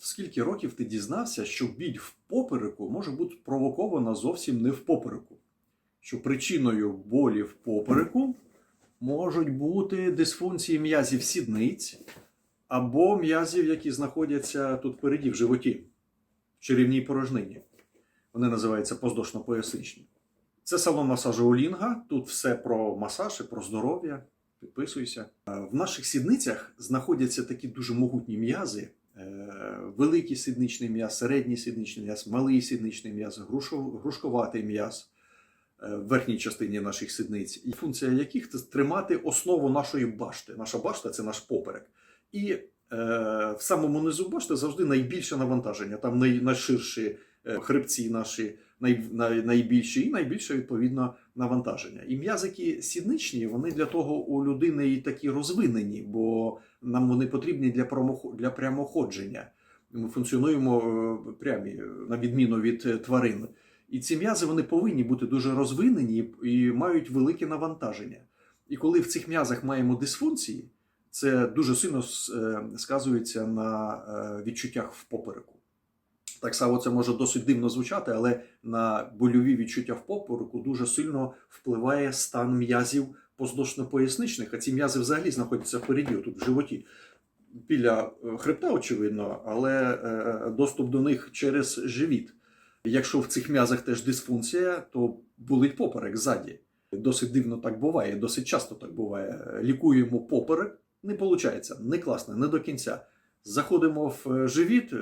в скільки років ти дізнався, що біль в попереку може бути провокована зовсім не в попереку? Що причиною болі в попереку можуть бути дисфункції м'язів сідниць або м'язів, які знаходяться тут впереді в животі, в черевній порожнині. Вони називаються поздошно-поясничні. Це салон масажу Олінга. Тут все про масаж і про здоров'я. Підписуйся. Е, В наших сідницях знаходяться такі дуже могутні м'язи. Е, Великий сідничний м'яз, середній сідничний м'яз, малий сідничний грушо- грушковатий м'яз е, в верхній частині наших сідниць, і функція яких це тримати основу нашої башти. Наша башта це наш поперек. І е, в самому низу башти завжди найбільше навантаження. Там найширші хребці наші, найбільші, і найбільше відповідно навантаження. І м'язики сідничні, вони для того у людини і такі розвинені, бо нам вони потрібні для, для прямоходження. Ми функціонуємо е, прямі, на відміну від е, тварин. І ці м'язи вони повинні бути дуже розвинені і мають велике навантаження. І коли в цих м'язах маємо дисфункції, це дуже сильно е, сказується на відчуттях в попереку. Так само це може досить дивно звучати, але на больові відчуття в попереку дуже сильно впливає стан м'язів поздошно-поясничних, а ці м'язи взагалі знаходяться впереді, тут в животі. Біля е, хребта, очевидно, але е, доступ до них через живіт. Якщо в цих м'язах теж дисфункція, то болить поперек ззаді. Досить дивно так буває, досить часто так буває. Лікуємо поперек, не виходить, не класно, не до кінця. Заходимо в е, живіт, е,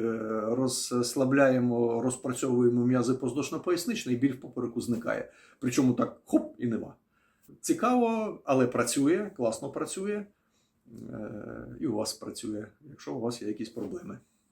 розслабляємо, розпрацьовуємо м'язи поздошно-поясничний, і біль в попереку зникає. Причому так хоп і нема. Цікаво, але працює, класно працює. Е, І у вас працює, якщо у вас є якісь проблеми.